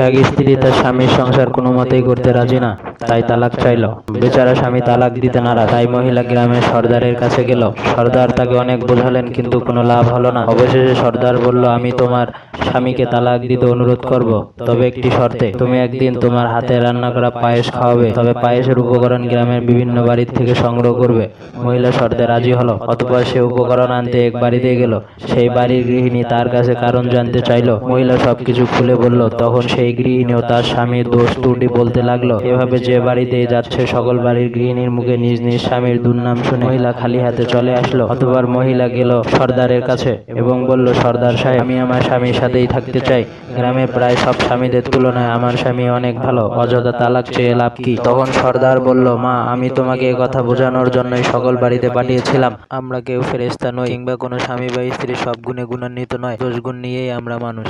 এক স্ত্রী তার স্বামীর সংসার কোনোমতেই করতে রাজি না। তাই তালাক চাইল। বেচারা স্বামী তালাক দিতে নারাজ। তাই মহিলা গ্রামের সর্দারের কাছে গেল। সর্দার তাকে অনেক বোঝালেন, কিন্তু কোনো লাভ হলো না। অবশেষে সর্দার বলল, আমি তোমার স্বামীকে তালাক দিতে অনুরোধ করব। তবে একটি শর্তে, তুমি একদিন তোমার হাতে রান্না করা পায়েস খাওয়াবে। তবে পায়েসের উপকরণ গ্রামের বিভিন্ন বাড়ির থেকে সংগ্রহ করবে। মহিলা শর্তে রাজি হলো। অতপর সে উপকরণ আনতে এক বাড়িতে গেল। সেই বাড়ির গৃহিণী তার কাছে কারণ জানতে চাইলো। মহিলা সবকিছু খুলে বলল, তখন সেই গৃহিণী ও তার স্বামীর দোষ ত্রুটি বলতে লাগল। এভাবে যে বাড়িতে যাচ্ছে সকল বাড়ির গৃহিণীর মুখে নিজ নিজ স্বামীর দুর্নাম শুনে মহিলা খালি হাতে চলে আসলো, অতবার মহিলা গেল সর্দারের কাছে এবং বলল, সর্দার সাহেব, আমি আমার স্বামীর সাথেই থাকতে চাই। গ্রামে প্রায় সব স্বামীদের তুলনায় আমার স্বামী অনেক ভালো, অযথা তালাক চেয়ে লাভ কি? তখন সর্দার বলল, মা, আমি তোমাকে কথা বোঝানোর জন্যই সকল বাড়িতে পাঠিয়েছিলাম। আমরা কেউ ফেরেস্তা নই কিংবা কোনো স্বামী বা স্ত্রী সব গুণে গুণান্বিত নয় দোষ গুণ নিয়েই আমরা মানুষ।